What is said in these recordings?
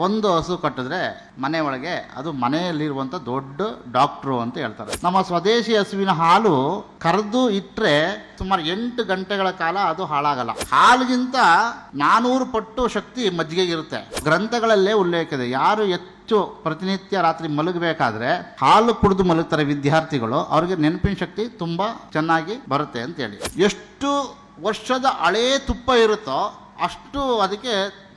ಒಂದು ಹಸು ಕಟ್ಟಿದ್ರೆ ಮನೆ ಒಳಗೆ ಅದು ಮನೆಯಲ್ಲಿರುವಂತ ದೊಡ್ಡ ಡಾಕ್ಟ್ರು ಅಂತ ಹೇಳ್ತಾರೆ. ನಮ್ಮ ಸ್ವದೇಶಿ ಹಸುವಿನ ಹಾಲು ಕರೆದು ಇಟ್ಟರೆ ಸುಮಾರು ಎಂಟು ಗಂಟೆಗಳ ಕಾಲ ಅದು ಹಾಳಾಗಲ್ಲ. ಹಾಲಿಗಿಂತ ನಾನೂರು ಪಟ್ಟು ಶಕ್ತಿ ಮಜ್ಜಿಗೆಗಿರುತ್ತೆ ಗ್ರಂಥಗಳಲ್ಲೇ ಉಲ್ಲೇಖ ಇದೆ ಯಾರು ಹೆಚ್ಚು ಪ್ರತಿನಿತ್ಯ ರಾತ್ರಿ ಮಲಗಬೇಕಾದ್ರೆ ಹಾಲು ಕುಡಿದು ಮಲಗ್ತಾರೆ ವಿದ್ಯಾರ್ಥಿಗಳು, ಅವ್ರಿಗೆ ನೆನಪಿನ ಶಕ್ತಿ ತುಂಬಾ ಚೆನ್ನಾಗಿ ಬರುತ್ತೆ ಅಂತ ಹೇಳಿ. ಎಷ್ಟು ವರ್ಷದ ಹಳೇ ತುಪ್ಪ ಇರುತ್ತೋ ಅಷ್ಟು ಅದಕ್ಕೆ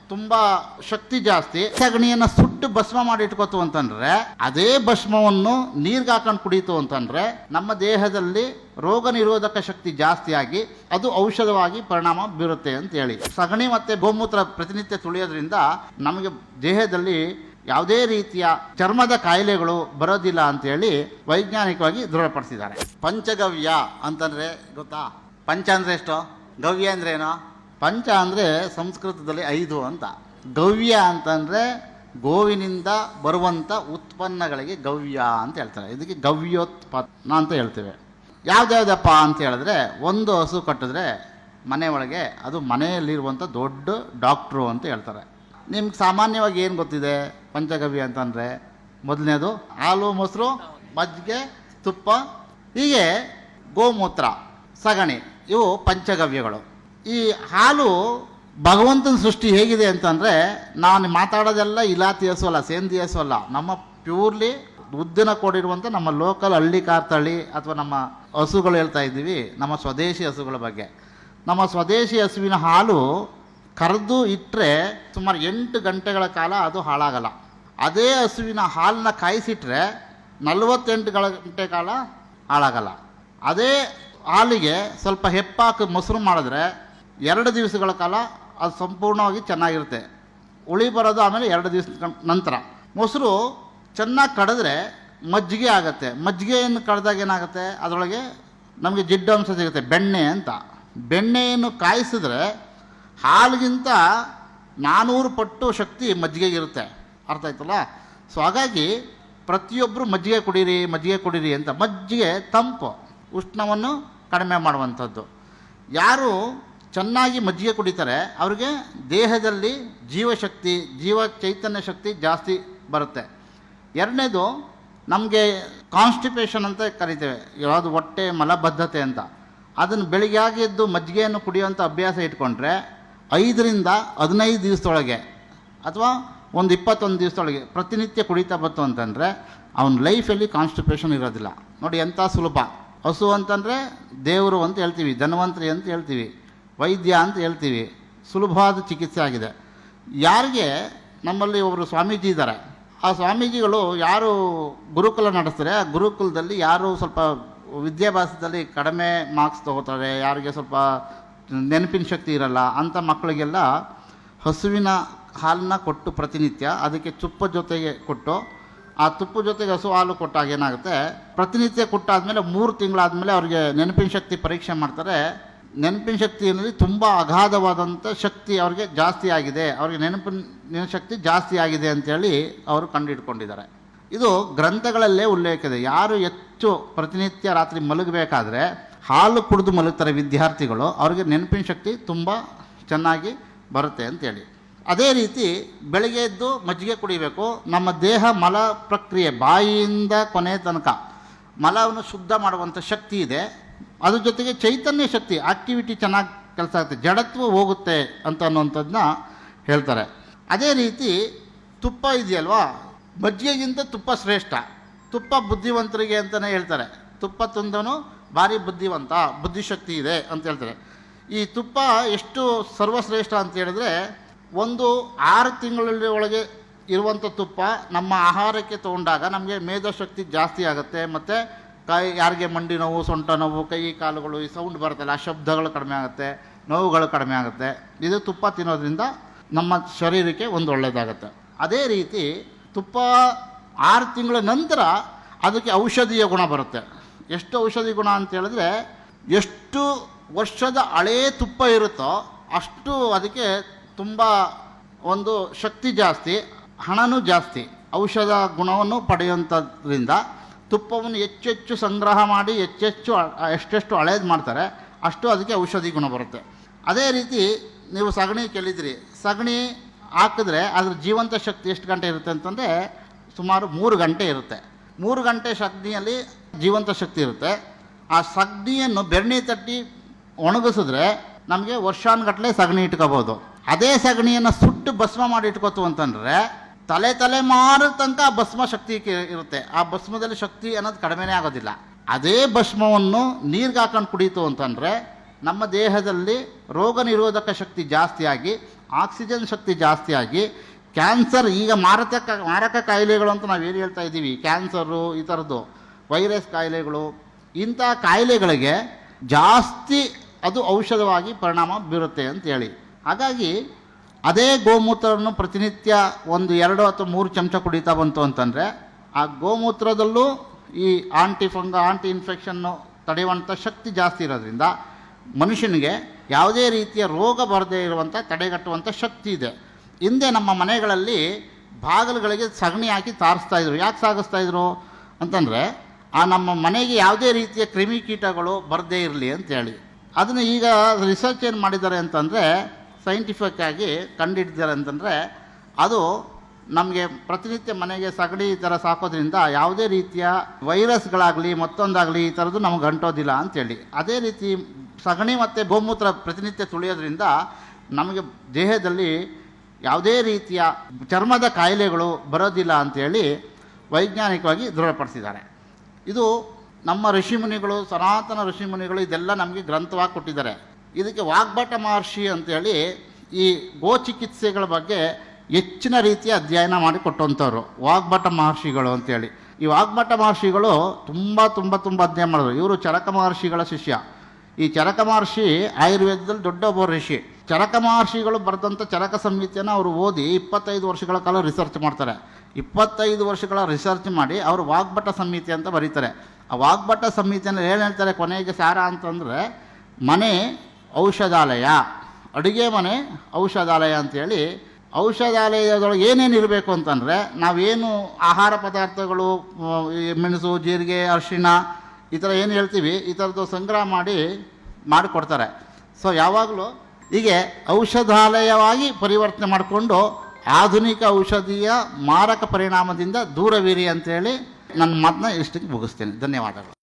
ತುಂಬಾ ಶಕ್ತಿ ಜಾಸ್ತಿ. ಸಗಣಿಯನ್ನ ಸುಟ್ಟು ಭಸ್ಮ ಮಾಡಿ ಇಟ್ಕೋತು ಅಂತಂದ್ರೆ, ಅದೇ ಭಸ್ಮವನ್ನು ನೀರ್ಗೆ ಹಾಕೊಂಡು ಕುಡಿಯಿತು ಅಂತಂದ್ರೆ, ನಮ್ಮ ದೇಹದಲ್ಲಿ ರೋಗ ನಿರೋಧಕ ಶಕ್ತಿ ಜಾಸ್ತಿಯಾಗಿ ಅದು ಔಷಧವಾಗಿ ಪರಿಣಾಮ ಬೀರುತ್ತೆ ಅಂತ ಹೇಳಿ. ಸಗಣಿ ಮತ್ತೆ ಗೋಮೂತ್ರ ಪ್ರತಿನಿತ್ಯ ತುಳಿಯೋದ್ರಿಂದ ನಮಗೆ ದೇಹದಲ್ಲಿ ಯಾವುದೇ ರೀತಿಯ ಚರ್ಮದ ಕಾಯಿಲೆಗಳು ಬರೋದಿಲ್ಲ ಅಂತೇಳಿ ವೈಜ್ಞಾನಿಕವಾಗಿ ದೃಢಪಡಿಸಿದ್ದಾರೆ. ಪಂಚಗವ್ಯ ಅಂತಂದ್ರೆ ಗೊತ್ತಾ? ಪಂಚ ಅಂದ್ರೆ ಎಷ್ಟು? ಗವ್ಯ ಅಂದ್ರೆ ಏನು? ಪಂಚ ಅಂದರೆ ಸಂಸ್ಕೃತದಲ್ಲಿ ಐದು ಅಂತ. ಗವ್ಯ ಅಂತಂದರೆ ಗೋವಿನಿಂದ ಬರುವಂಥ ಉತ್ಪನ್ನಗಳಿಗೆ ಗವ್ಯ ಅಂತ ಹೇಳ್ತಾರೆ. ಇದಕ್ಕೆ ಗವ್ಯೋತ್ಪನ್ನ ಅಂತ ಹೇಳ್ತೇವೆ. ಯಾವ್ದ್ಯಾವ್ದಪ್ಪ ಅಂತ ಹೇಳಿದ್ರೆ ಒಂದು ಹಸು ಕಟ್ಟಿದ್ರೆ ಮನೆ ಒಳಗೆ ಅದು ಮನೆಯಲ್ಲಿರುವಂಥ ದೊಡ್ಡ ಡಾಕ್ಟ್ರು ಅಂತ ಹೇಳ್ತಾರೆ. ನಿಮ್ಗೆ ಸಾಮಾನ್ಯವಾಗಿ ಏನು ಗೊತ್ತಿದೆ ಪಂಚಗವ್ಯ ಅಂತಂದರೆ? ಮೊದಲನೇದು ಹಾಲು, ಮೊಸರು, ಮಜ್ಜಿಗೆ, ತುಪ್ಪ, ಹೀಗೆ ಗೋಮೂತ್ರ, ಸಗಣಿ ಇವು ಪಂಚಗವ್ಯಗಳು. ಈ ಹಾಲು ಭಗವಂತನ ಸೃಷ್ಟಿ ಹೇಗಿದೆ ಅಂತಂದರೆ, ನಾನು ಮಾತಾಡೋದೆಲ್ಲ ಇಲಾತಿ ಹಸು ಅಲ್ಲ ಸೇಂದಿ ಹಸು ಅಲ್ಲ ನಮ್ಮ ಪ್ಯೂರ್ಲಿ ಉದ್ದಿನ ಕೊಡಿರುವಂಥ ನಮ್ಮ ಲೋಕಲ್ ಹಳ್ಳಿ ಕಾರ್ತಳ್ಳಿ ಅಥವಾ ನಮ್ಮ ಹಸುಗಳು ಹೇಳ್ತಾ ಇದ್ದೀವಿ, ನಮ್ಮ ಸ್ವದೇಶಿ ಹಸುಗಳ ಬಗ್ಗೆ. ನಮ್ಮ ಸ್ವದೇಶಿ ಹಸುವಿನ ಹಾಲು ಕರೆದು ಇಟ್ಟರೆ ಸುಮಾರು ಎಂಟು ಗಂಟೆಗಳ ಕಾಲ ಅದು ಹಾಳಾಗಲ್ಲ. ಅದೇ ಹಸುವಿನ ಹಾಲನ್ನ ಕಾಯಿಸಿಟ್ರೆ ನಲವತ್ತೆಂಟು ಗಂಟೆ ಕಾಲ ಹಾಳಾಗಲ್ಲ. ಅದೇ ಹಾಲಿಗೆ ಸ್ವಲ್ಪ ಹೆಪ್ಪಾಕಿ ಮೊಸರು ಮಾಡಿದ್ರೆ ಎರಡು ದಿವಸಗಳ ಕಾಲ ಅದು ಸಂಪೂರ್ಣವಾಗಿ ಚೆನ್ನಾಗಿರುತ್ತೆ. ಉಳಿ ಬರೋದು ಆಮೇಲೆ ಎರಡು ದಿವಸ ನಂತರ. ಮೊಸರು ಚೆನ್ನಾಗಿ ಕಡಿದ್ರೆ ಮಜ್ಜಿಗೆ ಆಗುತ್ತೆ. ಮಜ್ಜಿಗೆಯನ್ನು ಕಡ್ದಾಗ ಏನಾಗುತ್ತೆ? ಅದರೊಳಗೆ ನಮಗೆ ಜಿಡ್ಡಂಶ ಸಿಗುತ್ತೆ. ಬೆಣ್ಣೆ ಅಂತ. ಬೆಣ್ಣೆಯನ್ನು ಕಾಯಿಸಿದ್ರೆ ಹಾಲಿಗಿಂತ ನಾನ್ನೂರು ಪಟ್ಟು ಶಕ್ತಿ ಮಜ್ಜಿಗೆಗಿರುತ್ತೆ ಅರ್ಥ ಆಯ್ತಲ್ಲ? ಸೊ ಹಾಗಾಗಿ ಪ್ರತಿಯೊಬ್ಬರು ಮಜ್ಜಿಗೆ ಕುಡೀರಿ ಮಜ್ಜಿಗೆ ಕುಡೀರಿ ಅಂತ ಮಜ್ಜಿಗೆ ತಂಪು, ಉಷ್ಣವನ್ನು ಕಡಿಮೆ ಮಾಡುವಂಥದ್ದು. ಯಾರು ಚೆನ್ನಾಗಿ ಮಜ್ಜಿಗೆ ಕುಡಿತಾರೆ, ಅವ್ರಿಗೆ ದೇಹದಲ್ಲಿ ಜೀವಶಕ್ತಿ, ಜೀವ ಚೈತನ್ಯ ಶಕ್ತಿ ಜಾಸ್ತಿ ಬರುತ್ತೆ. ಎರಡನೇದು ನಮಗೆ ಕಾನ್ಸ್ಟಿಪೇಷನ್ ಅಂತ ಕರಿತೇವೆ, ಯಾವುದು ಹೊಟ್ಟೆ ಮಲಬದ್ಧತೆ ಅಂತ. ಅದನ್ನು ಬೆಳಿಗ್ಗೆ ಎದ್ದು ಮಜ್ಜಿಗೆಯನ್ನು ಕುಡಿಯುವಂಥ ಅಭ್ಯಾಸ ಇಟ್ಕೊಂಡ್ರೆ ಐದರಿಂದ ಹದಿನೈದು ದಿವಸದೊಳಗೆ ಅಥವಾ ಒಂದು ಇಪ್ಪತ್ತೊಂದು ದಿವಸದೊಳಗೆ ಪ್ರತಿನಿತ್ಯ ಕುಡಿತಾ ಬಂತು ಅಂತಂದರೆ ಅವನ ಲೈಫಲ್ಲಿ ಕಾನ್ಸ್ಟಿಪೇಷನ್ ಇರೋದಿಲ್ಲ. ನೋಡಿ ಎಂಥ ಸುಲಭ. ಹಸು ಅಂತಂದರೆ ದೇವರು ಅಂತ ಹೇಳ್ತೀವಿ, ಧನ್ವಂತರಿ ಅಂತ ಹೇಳ್ತೀವಿ. ವೈದ್ಯ ಅಂತ ಹೇಳ್ತೀವಿ. ಸುಲಭವಾದ ಚಿಕಿತ್ಸೆ ಆಗಿದೆ. ಯಾರಿಗೆ? ನಮ್ಮಲ್ಲಿ ಒಬ್ಬರು ಸ್ವಾಮೀಜಿ ಇದ್ದಾರೆ. ಆ ಸ್ವಾಮೀಜಿಗಳು ಯಾರು ಗುರುಕುಲ ನಡೆಸ್ತಾರೆ? ಆ ಗುರುಕುಲದಲ್ಲಿ ಯಾರು ಸ್ವಲ್ಪ ವಿದ್ಯಾಭ್ಯಾಸದಲ್ಲಿ ಕಡಿಮೆ ಮಾರ್ಕ್ಸ್ ತಗೋತಾರೆ, ಯಾರಿಗೆ ಸ್ವಲ್ಪ ನೆನಪಿನ ಶಕ್ತಿ ಇರಲ್ಲ ಅಂಥ ಮಕ್ಕಳಿಗೆಲ್ಲ ಹಸುವಿನ ಹಾಲನ್ನ ಕೊಟ್ಟು ಪ್ರತಿನಿತ್ಯ, ಅದಕ್ಕೆ ತುಪ್ಪ ಜೊತೆಗೆ ಕೊಟ್ಟು, ಆ ತುಪ್ಪ ಜೊತೆಗೆ ಹಸು ಹಾಲು ಕೊಟ್ಟಾಗ ಏನಾಗುತ್ತೆ? ಪ್ರತಿನಿತ್ಯ ಕೊಟ್ಟಾದಮೇಲೆ ಮೂರು ತಿಂಗಳಾದಮೇಲೆ ಅವ್ರಿಗೆ ನೆನಪಿನ ಶಕ್ತಿ ಪರೀಕ್ಷೆ ಮಾಡ್ತಾರೆ. ನೆನಪಿನ ಶಕ್ತಿಯಲ್ಲಿ ತುಂಬ ಅಗಾಧವಾದಂಥ ಶಕ್ತಿ ಅವ್ರಿಗೆ ಜಾಸ್ತಿ ಆಗಿದೆ. ಅವ್ರಿಗೆ ನೆನಪಿನ ಶಕ್ತಿ ಜಾಸ್ತಿ ಆಗಿದೆ ಅಂತೇಳಿ ಅವರು ಕಂಡುಹಿಡ್ಕೊಂಡಿದ್ದಾರೆ. ಇದು ಗ್ರಂಥಗಳಲ್ಲೇ ಉಲ್ಲೇಖ ಇದೆ. ಯಾರು ಹೆಚ್ಚು ಪ್ರತಿನಿತ್ಯ ರಾತ್ರಿ ಮಲಗಬೇಕಾದ್ರೆ ಹಾಲು ಕುಡಿದು ಮಲಗ್ತಾರೆ ವಿದ್ಯಾರ್ಥಿಗಳು, ಅವ್ರಿಗೆ ನೆನಪಿನ ಶಕ್ತಿ ತುಂಬ ಚೆನ್ನಾಗಿ ಬರುತ್ತೆ ಅಂತೇಳಿ. ಅದೇ ರೀತಿ ಬೆಳಗ್ಗೆ ಎದ್ದು ಮಜ್ಜಿಗೆ ಕುಡಿಬೇಕು. ನಮ್ಮ ದೇಹ ಮಲ ಪ್ರಕ್ರಿಯೆ ಬಾಯಿಯಿಂದ ಕೊನೆ ತನಕ ಮಲವನ್ನು ಶುದ್ಧ ಮಾಡುವಂಥ ಶಕ್ತಿ ಇದೆ. ಅದ್ರ ಜೊತೆಗೆ ಚೈತನ್ಯ ಶಕ್ತಿ ಆಕ್ಟಿವಿಟಿ ಚೆನ್ನಾಗಿ ಕೆಲಸ ಆಗುತ್ತೆ, ಜಡತ್ವ ಹೋಗುತ್ತೆ ಅಂತ ಅನ್ನುವಂಥದ್ದನ್ನ ಹೇಳ್ತಾರೆ. ಅದೇ ರೀತಿ ತುಪ್ಪ ಇದೆಯಲ್ವಾ? ಮಜ್ಜಿಗೆಗಿಂತ ತುಪ್ಪ ಶ್ರೇಷ್ಠ. ತುಪ್ಪ ಬುದ್ಧಿವಂತರಿಗೆ ಅಂತಲೇ ಹೇಳ್ತಾರೆ. ತುಪ್ಪ ತಂದನು ಭಾರಿ ಬುದ್ಧಿವಂತ, ಬುದ್ಧಿಶಕ್ತಿ ಇದೆ ಅಂತ ಹೇಳ್ತಾರೆ. ಈ ತುಪ್ಪ ಎಷ್ಟು ಸರ್ವಶ್ರೇಷ್ಠ ಅಂತ ಹೇಳಿದ್ರೆ, ಒಂದು ಆರು ತಿಂಗಳಲ್ಲಿ ಒಳಗೆ ಇರುವಂಥ ತುಪ್ಪ ನಮ್ಮ ಆಹಾರಕ್ಕೆ ತೊಗೊಂಡಾಗ ನಮಗೆ ಮೇಧಶಕ್ತಿ ಜಾಸ್ತಿ ಆಗುತ್ತೆ, ಮತ್ತು ಕೈ ಯಾರಿಗೆ ಮಂಡಿ ನೋವು, ಸೊಂಟ ನೋವು, ಕೈ ಕಾಲುಗಳು ಈ ಸೌಂಡ್ ಬರುತ್ತಲ್ಲ, ಆ ಶಬ್ದಗಳು ಕಡಿಮೆ ಆಗುತ್ತೆ, ನೋವುಗಳು ಕಡಿಮೆ ಆಗುತ್ತೆ. ಇದು ತುಪ್ಪ ತಿನ್ನೋದ್ರಿಂದ ನಮ್ಮ ಶರೀರಕ್ಕೆ ಒಂದು ಒಳ್ಳೆಯದಾಗುತ್ತೆ ಅದೇ ರೀತಿ ತುಪ್ಪ ಆರು ತಿಂಗಳ ನಂತರ ಅದಕ್ಕೆ ಔಷಧೀಯ ಗುಣ ಬರುತ್ತೆ. ಎಷ್ಟು ಔಷಧಿ ಗುಣ ಅಂತ ಹೇಳಿದ್ರೆ ಎಷ್ಟು ವರ್ಷದ ಹಳೇ ತುಪ್ಪ ಇರುತ್ತೋ ಅಷ್ಟು ಅದಕ್ಕೆ ತುಂಬ ಒಂದು ಶಕ್ತಿ ಜಾಸ್ತಿ, ಹಣನೂ ಜಾಸ್ತಿ, ಔಷಧ ಗುಣವನ್ನು ಪಡೆಯುವಂಥದ್ರಿಂದ ತುಪ್ಪವನ್ನು ಹೆಚ್ಚೆಚ್ಚು ಸಂಗ್ರಹ ಮಾಡಿ ಹೆಚ್ಚೆಚ್ಚು ಎಷ್ಟೆಷ್ಟು ಹಳೇದು ಮಾಡ್ತಾರೆ, ಅಷ್ಟು ಅದಕ್ಕೆ ಔಷಧಿ ಗುಣ ಬರುತ್ತೆ. ಅದೇ ರೀತಿ ನೀವು ಸಗಣಿ ಕೇಳಿದ್ರಿ. ಸಗಣಿ ಹಾಕಿದ್ರೆ ಅದ್ರ ಜೀವಂತ ಶಕ್ತಿ ಎಷ್ಟು ಗಂಟೆ ಇರುತ್ತೆ ಅಂತಂದರೆ ಸುಮಾರು ಮೂರು ಗಂಟೆ ಇರುತ್ತೆ. ಮೂರು ಗಂಟೆ ಸಗಣಿಯಲ್ಲಿ ಜೀವಂತ ಶಕ್ತಿ ಇರುತ್ತೆ. ಆ ಸಗಣಿಯನ್ನು ಬೆರಣಿ ತಟ್ಟಿ ಒಣಗಿಸಿದ್ರೆ ನಮಗೆ ವರ್ಷಾನುಗಟ್ಟಲೆ ಸಗಣಿ ಇಟ್ಕೋಬೋದು. ಅದೇ ಸಗಣಿಯನ್ನು ಸುಟ್ಟು ಭಸ್ಮ ಮಾಡಿ ಇಟ್ಕೋತು ಅಂತಂದರೆ ತಲೆ ತಲೆಮಾರು ತನಕ ಭಸ್ಮ ಶಕ್ತಿ ಇರುತ್ತೆ. ಆ ಭಸ್ಮದಲ್ಲಿ ಶಕ್ತಿ ಅನ್ನೋದು ಕಡಿಮೆನೇ ಆಗೋದಿಲ್ಲ. ಅದೇ ಭಸ್ಮವನ್ನು ನೀರಿಗೆ ಹಾಕೊಂಡು ಕುಡಿಯಿತು ಅಂತಂದರೆ ನಮ್ಮ ದೇಹದಲ್ಲಿ ರೋಗ ನಿರೋಧಕ ಶಕ್ತಿ ಜಾಸ್ತಿಯಾಗಿ, ಆಕ್ಸಿಜನ್ ಶಕ್ತಿ ಜಾಸ್ತಿಯಾಗಿ, ಕ್ಯಾನ್ಸರ್ ಈಗ ಮಾರಕ ಮಾರಕ ಕಾಯಿಲೆಗಳು ಅಂತ ನಾವು ಏನು ಹೇಳ್ತಾ ಇದ್ದೀವಿ. ಕ್ಯಾನ್ಸರು ಈ ಥರದ್ದು ವೈರಸ್ ಕಾಯಿಲೆಗಳು, ಇಂಥ ಕಾಯಿಲೆಗಳಿಗೆ ಜಾಸ್ತಿ ಅದು ಔಷಧವಾಗಿ ಪರಿಣಾಮ ಬೀರುತ್ತೆ ಅಂತೇಳಿ ಹಾಗಾಗಿ ಅದೇ ಗೋಮೂತ್ರವನ್ನು ಪ್ರತಿನಿತ್ಯ ಒಂದು ಎರಡು ಅಥವಾ ಮೂರು ಚಮಚ ಕುಡಿತಾ ಬಂತು ಅಂತಂದರೆ, ಆ ಗೋಮೂತ್ರದಲ್ಲೂ ಈ ಆಂಟಿ ಫಂಗ, ಆಂಟಿ ಇನ್ಫೆಕ್ಷನ್ನು ತಡೆಯುವಂಥ ಶಕ್ತಿ ಜಾಸ್ತಿ ಇರೋದ್ರಿಂದ ಮನುಷ್ಯನಿಗೆ ಯಾವುದೇ ರೀತಿಯ ರೋಗ ಬರದೇ ಇರುವಂಥ, ತಡೆಗಟ್ಟುವಂಥ ಶಕ್ತಿ ಇದೆ. ಹಿಂದೆ ನಮ್ಮ ಮನೆಗಳಲ್ಲಿ ಬಾಗಿಲುಗಳಿಗೆ ಸಗಣಿ ಹಾಕಿ ತಾರಿಸ್ತಾ ಇದ್ರು. ಯಾಕೆ ಸಾಗಿಸ್ತಾ ಇದ್ರು ಅಂತಂದರೆ, ಆ ನಮ್ಮ ಮನೆಗೆ ಯಾವುದೇ ರೀತಿಯ ಕ್ರಿಮಿಕೀಟಗಳು ಬರದೇ ಇರಲಿ ಅಂತೇಳಿ. ಅದನ್ನು ಈಗ ರಿಸರ್ಚ್ ಏನು ಮಾಡಿದ್ದಾರೆ ಅಂತಂದರೆ ಸೈಂಟಿಫಿಕ್ ಆಗಿ ಅಂತಂದರೆ ಅದು ನಮಗೆ ಪ್ರತಿನಿತ್ಯ ಮನೆಗೆ ಸಗಣಿ ಈ ಥರ ಸಾಕೋದ್ರಿಂದ ಯಾವುದೇ ರೀತಿಯ ವೈರಸ್ಗಳಾಗಲಿ ಮತ್ತೊಂದಾಗಲಿ ಈ ಥರದ್ದು ನಮಗೆ ಗಂಟೋದಿಲ್ಲ ಅಂತೇಳಿ. ಅದೇ ರೀತಿ ಸಗಣಿ ಮತ್ತು ಗೋಮೂತ್ರ ಪ್ರತಿನಿತ್ಯ ತುಳಿಯೋದ್ರಿಂದ ನಮಗೆ ದೇಹದಲ್ಲಿ ಯಾವುದೇ ರೀತಿಯ ಚರ್ಮದ ಕಾಯಿಲೆಗಳು ಬರೋದಿಲ್ಲ ಅಂತೇಳಿ ವೈಜ್ಞಾನಿಕವಾಗಿ ದೃಢಪಡಿಸಿದ್ದಾರೆ. ಇದು ನಮ್ಮ ಋಷಿಮುನಿಗಳು ಸನಾತನ ಋಷಿಮುನಿಗಳು ಇದೆಲ್ಲ ನಮಗೆ ಗ್ರಂಥವಾಗಿ ಕೊಟ್ಟಿದ್ದಾರೆ. ಇದಕ್ಕೆ ವಾಗ್ಭಟ ಮಹರ್ಷಿ ಅಂತೇಳಿ ಈ ಗೋ ಚಿಕಿತ್ಸೆಗಳ ಬಗ್ಗೆ ಹೆಚ್ಚಿನ ರೀತಿಯ ಅಧ್ಯಯನ ಮಾಡಿ ಕೊಟ್ಟಂಥವ್ರು, ವಾಗ್ಭಟ ಮಹರ್ಷಿಗಳು ಅಂತೇಳಿ. ಈ ವಾಗ್ಭಟ ಮಹರ್ಷಿಗಳು ತುಂಬ ತುಂಬ ತುಂಬ ಅಧ್ಯಯನ ಮಾಡಿದ್ರು. ಇವರು ಚರಕ ಮಹರ್ಷಿಗಳ ಶಿಷ್ಯ. ಈ ಚರಕ ಮಹರ್ಷಿ ಆಯುರ್ವೇದದಲ್ಲಿ ದೊಡ್ಡ ಒಬ್ಬ ಋಷಿ. ಚರಕ ಮಹರ್ಷಿಗಳು ಬರೆದಂಥ ಚರಕ ಸಂಹಿತೆಯನ್ನು ಅವರು ಓದಿ ಇಪ್ಪತ್ತೈದು ವರ್ಷಗಳ ಕಾಲ ರಿಸರ್ಚ್ ಮಾಡ್ತಾರೆ. ಇಪ್ಪತ್ತೈದು ವರ್ಷಗಳ ರಿಸರ್ಚ್ ಮಾಡಿ ಅವರು ವಾಗ್ಭಟ ಸಂಹಿತೆ ಅಂತ ಬರೀತಾರೆ. ಆ ವಾಗ್ಭಟ ಸಂಹಿತೆಯನ್ನು ಏನು ಹೇಳ್ತಾರೆ ಕೊನೆಗೆ ಸಾರ ಅಂತಂದರೆ, ಮನೆ ಔಷಧಾಲಯ. ಅಡುಗೆ ಮನೆ, ಔಷಧಾಲಯ ಅಂತೇಳಿ ಔಷಧಾಲಯದೊಳಗೆ ಏನೇನು ಇರಬೇಕು ಅಂತಂದರೆ ನಾವೇನು ಆಹಾರ ಪದಾರ್ಥಗಳು ಮೆಣಸು, ಜೀರಿಗೆ, ಅರಿಶಿಣ ಈ ಥರ ಏನು ಹೇಳ್ತೀವಿ, ಈ ಥರದ್ದು ಸಂಗ್ರಹ ಮಾಡಿ, ಮಾಡಿಕೊಡ್ತಾರೆ. ಸೊ ಯಾವಾಗಲೂ ಹೀಗೆ ಔಷಧಾಲಯವಾಗಿ ಪರಿವರ್ತನೆ ಮಾಡಿಕೊಂಡು ಆಧುನಿಕ ಔಷಧಿಯ ಮಾರಕ ಪರಿಣಾಮದಿಂದ ದೂರವಿರಿ ಅಂತೇಳಿ ನನ್ನ ಮಾತನ್ನ ಇಷ್ಟಕ್ಕೆ ಮುಗಿಸ್ತೇನೆ. ಧನ್ಯವಾದಗಳು.